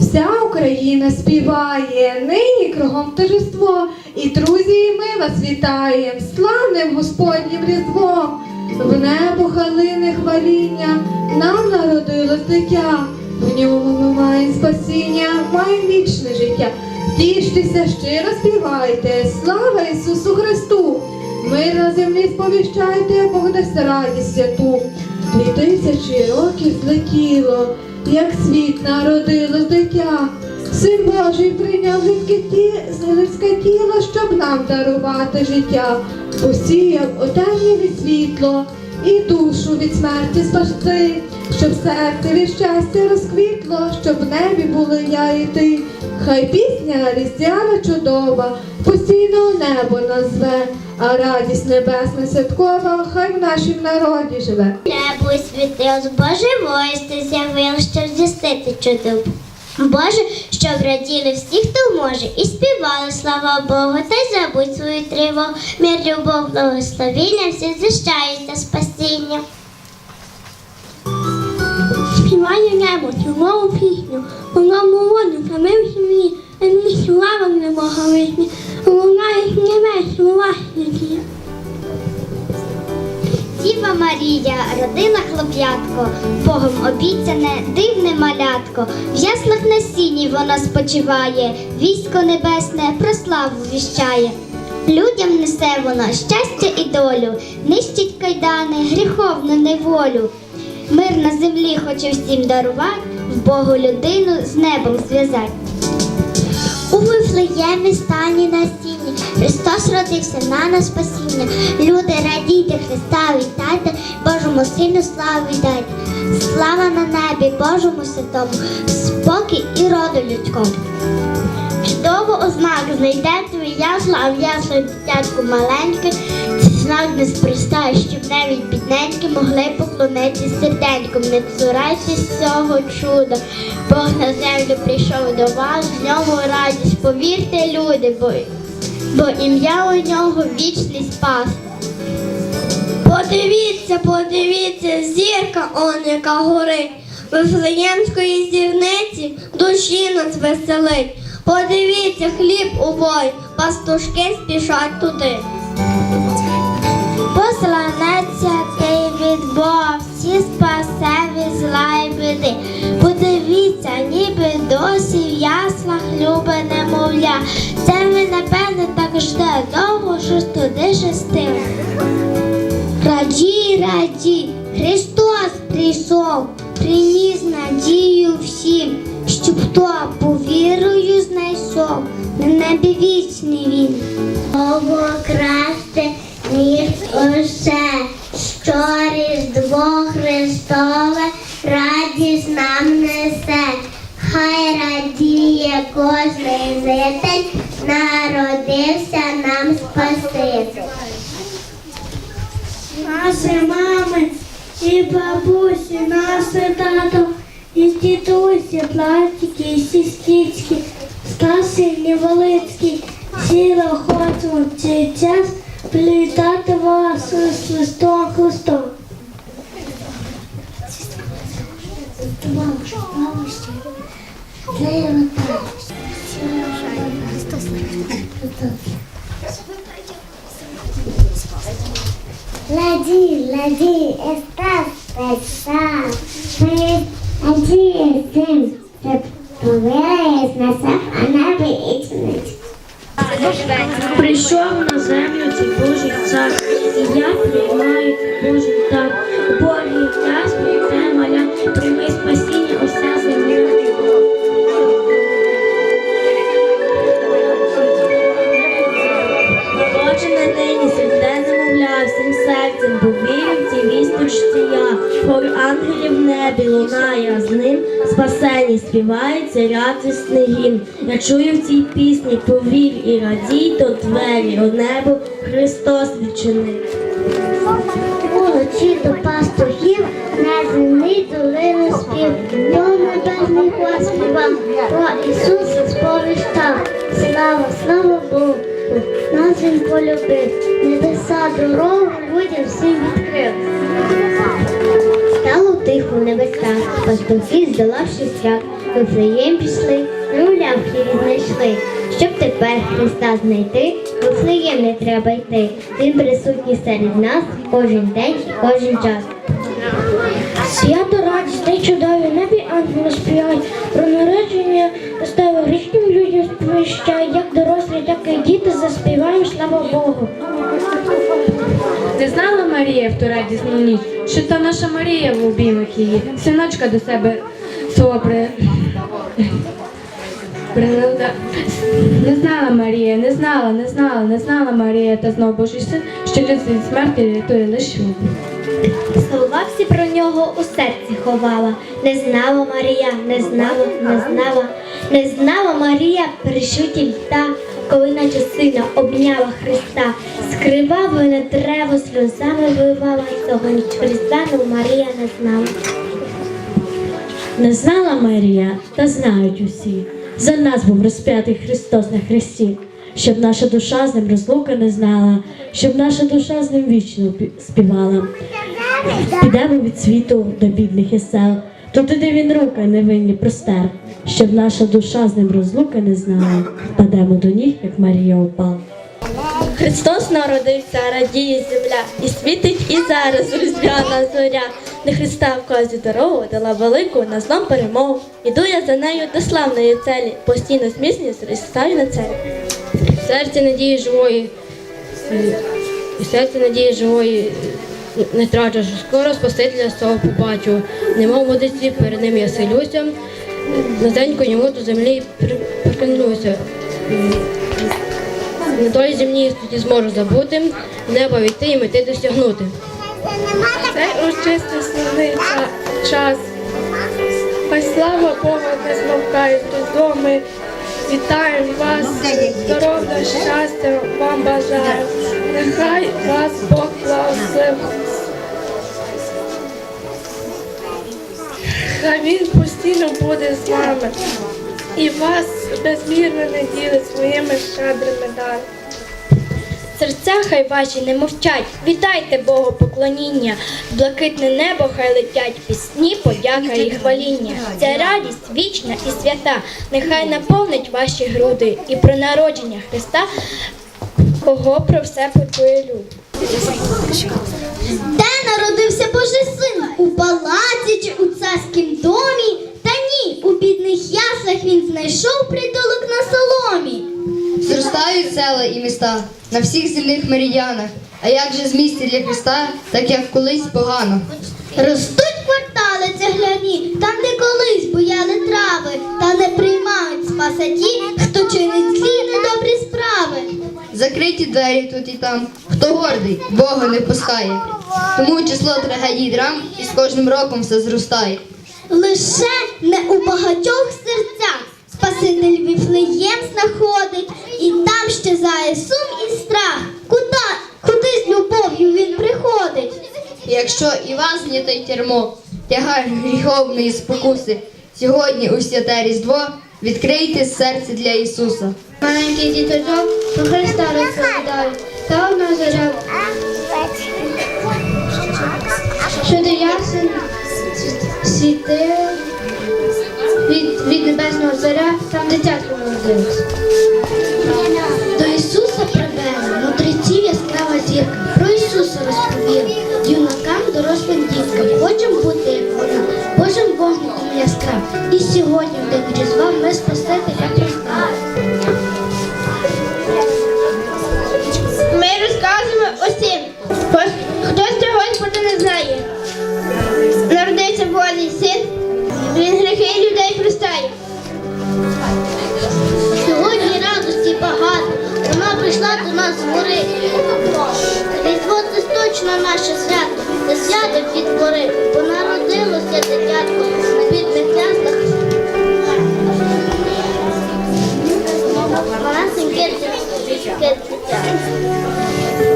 Вся Україна співає, нині кругом торжество, і друзі, і ми вас вітаєм, славним Господнім Різдвом. В небо халини хваління, нам народилось дитя, в ньому ми маємо спасіння, маємо вічне життя. Тіштеся, щиро співайте, слава Ісусу Христу! Мир на землі сповіщайте, Бог дасть радість святу. Дві тисячі років злетіло, як світ народилось дитя. Син Божий прийняв людське, ті, людське тіло, щоб нам дарувати життя. Посіяв у темряві світло і душу від смерті спасти, щоб серце від щастя розквітло, щоб в небі були я і ти. Хай пісня різдвяна чудова, постійно небо назве, а радість небесна святкова, хай в нашім народі живе. Небо світилось, Боже воїсти з'явилось, щоб здійснити чудо. Боже, щоб раділи всі, хто може, і співали, слава Богу, та й забудь свою тривогу, мир, любов, благословіння, всі защається спасіння. Співає небо цілову пісню, воно молоду самим сім'ї, а мені слава не з небес. Діва Марія родила хлоп'ятко, Богом обіцяне дивне малятко. В яслах на сіні воно спочиває, військо небесне про славу віщає. Людям несе воно щастя і долю, нищить кайдани, гріховну неволю. Мир на землі хоче всім дарувати, в Богу людину з небом зв'язать. У Вифлеємі стані на стіні, Христос родився на нас спасіння. Люди радійте Христа, вітайте, Божому Сину славу віддайте. Слава на небі, Божому святому, спокій і роду людському. Чудово ознак знайде твій ясла, а в ясла дитятку маленьке. Це знак неспроста, щоб навіть бідненькі могли поклонитися серденьком. Не цурайтесь цього чуда. Бог на землю прийшов до вас, в ньому радість. Повірте, люди, бо, бо ім'я у нього вічний спас. Подивіться, подивіться, зірка он, яка горить. Вифлеємської зірниці душі нас веселить. Подивіться, хліб у бой, пастушки спішать туди. Посланеться ти від Бога, всі спасе від зла й біди. Подивіться, ніби досі в яслах любе немовля. Це ви, напевне, так жде довго, що туди шестив. Раді, раді, Христос прийшов, приніс надію хто повірою знайшов, на небі вічний він. Богу краще, ніж усе, що Різдво Христове радість нам несе. Хай радіє кожний житель, народився нам Спаситель. Наші мами і бабусі, наші тато, і дідусі, платики, і сестрички, старші невеличкі, сіли хочемо цей час привітати вас з Христом Христом. Лади, лади, estás pesado. Anti-FM, the Хор ангелів в небі лунає, з ним спасені співається радісний гімн. Я чую в цій пісні повір і радій до двері, у небо Христос відчинив. Уночі до пастухів на землі долину спів. До небесний хор співав, про Ісуса сповіщав. Слава, слава Богу, нас він полюбив, небеса дорогу людям всім відкрив. В небесах, пастухи, здолавши страх, Вифлеєм пішли, немовля в хліві знайшли. Щоб тепер Христа знайти, Вифлеєм не треба йти. Він присутній серед нас кожен день і кожен час. Свято радість й чудові небі ангели співають, про народження стали грішним людям сповіщають, як дорослі, так і діти заспіваємо, слава Богу. Ти знала Марія в ту радісну ніч, що та наша Марія в обіймах її, синочка до себе. Прилила. Не знала Марія, не знала, не знала, не знала Марія, та знов Божий син, що від смерті рятує лише він. Слова всі про нього у серці ховала. Не знала Марія, не знала, не знала, не знала Марія перешуті літа, коли наче сина обняла Христа, скривавою на дерево сльозами вивала, і того ніч Різдвяну Марія не знала. Не знала Марія, та знають усі. За нас був розп'ятий Христос на хресті, щоб наша душа з ним розлуки не знала, щоб наша душа з ним вічно співала. Підемо від світу до бідних і сел, туди, де він руки невинні простер, щоб наша душа з ним розлуки не знала. Падемо до ніг, як Марія упала. Христос народився, радіє земля, і світить і зараз різдвяна зоря. Не Христа в козі дорогу дала велику на злом перемогу. Іду я за нею до славної целі, постійно зміцнюю зростаю на целі. В серці надії живої, і серце надії живої не трачу, скоро Спасителя свого побачу. Немов мудреці, перед ним я селюся, низенько йому до землі при- приклонюся. На долі землі тоді зможу забути, в небо війти і мети досягнути. Цей урочистий славний час. Хай слава Богу не змовкає Різдво. Ми вітаємо вас, здоров'я, щастя вам бажаю. Нехай вас Бог благословить. Хай він постійно буде з вами і вас безмірно не ділить своїми щедрими дарами. Серця хай ваші не мовчать, вітайте Богу поклоніння, в блакитне небо хай летять пісні, подяка і хваління. Ця радість вічна і свята, нехай наповнить ваші груди і про народження Христа, кого про все почує люд. Де народився Божий син? У палаці чи у царськім домі? Ні, у бідних яслах він знайшов притулок на соломі. Зростають села і міста на всіх земних меридіанах. А як же з місця для Христа, так як колись погано. Ростуть квартали цегляні, там, де колись бояли трави, та не приймають спаса ті, хто чинить злі недобрі справи. Закриті двері тут і там. Хто гордий, Бога не пускає. Тому число трагедій драм із кожним роком все зростає. Лише не у багатьох серцях Спаситель Віфлеєм знаходить, і там щезає сум і страх. Куда, куди з любов'ю він приходить? Якщо і вас знята й термо, тягар гріховної спокуси, сьогодні у святе Різдво відкрийте серце для Ісуса. Маленький діточок про Христа розповідають, та одна зоря, світи від, від небесного зоря, там дитятко народилось. До Ісуса привели, мудреців яскрава зірка, про Ісуса розповів юнакам, дорослим діткам, хочемо бути як вона, Божим вогником яскрав. І сьогодні в день Різдва ми Спасителя прийшла до нас гори. Різдво це точно наше свято, це свято дітвори, бо народилося дитятко на бідних яслах.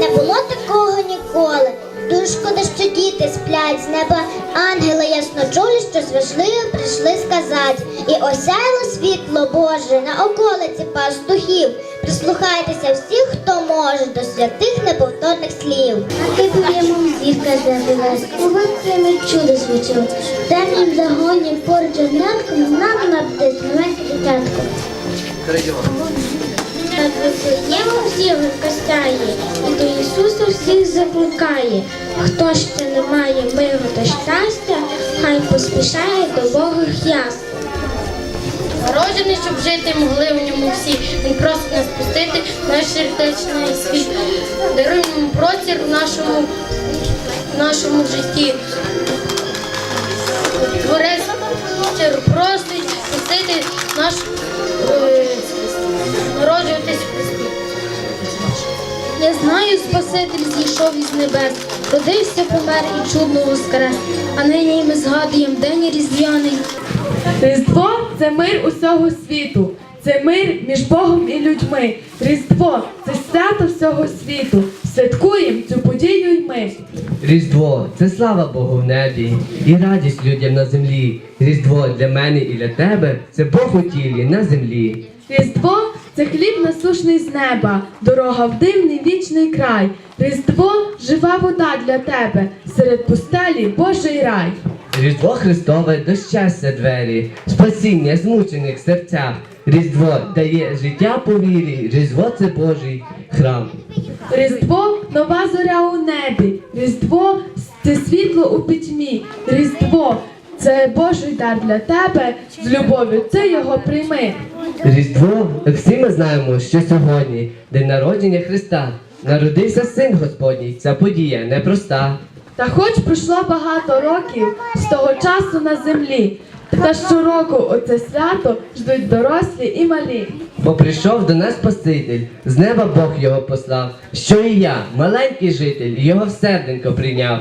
Не було такого ніколи. Дуже шкода, що діти сплять з неба. Ангели ясно чули, що з важливим прийшли сказати. І осяяло світло Боже на околиці пастухів. Прислухайтеся всі, хто може до святих неповторних слів. А ти твоєму зірка з'явилась, у витками чудо звучило. В темнім загоні поруч однатком нам навдись маленьке дитятко. Над Вифлеємом зіронька і до Ісуса всіх закликає. Хто ще не має миру та щастя, хай поспішає до Богих ясн. Народжений, щоб жити могли в ньому всі. Він просить нас пустити наш сердечний світ. Даруй йому простір в нашому, в нашому житті. Творець просить пустити наш е, народжуватись в Христі. Я знаю, Спаситель зійшов із небес, родився, помер і чудно воскрес. А нині ми згадуємо день різдвяний. Різдво це мир усього світу. Це мир між Богом і людьми. Різдво це свято всього світу. Святкуємо цю подію й ми. Різдво це слава Богу в небі і радість людям на землі. Різдво для мене і для тебе це Бог у тілі на землі. Різдво це хліб насушний з неба, дорога в дивний вічний край. Різдво жива вода для тебе, серед пустелі Божий рай. Різдво Христове до щастя двері, спасіння змучених серцях. Різдво дає життя по вірі, Різдво це Божий храм. Різдво нова зоря у небі. Різдво це світло у пітьмі. Різдво це Божий дар для тебе. З любов'ю це його прийми. Різдво, всі ми знаємо, що сьогодні день народження Христа. Народився син Господній, ця подія непроста. Та хоч пройшло багато років з того часу на землі, та щороку оце свято ждуть дорослі і малі. Бо прийшов до нас Спаситель, з неба Бог його послав, що і я, маленький житель, його серденько прийняв.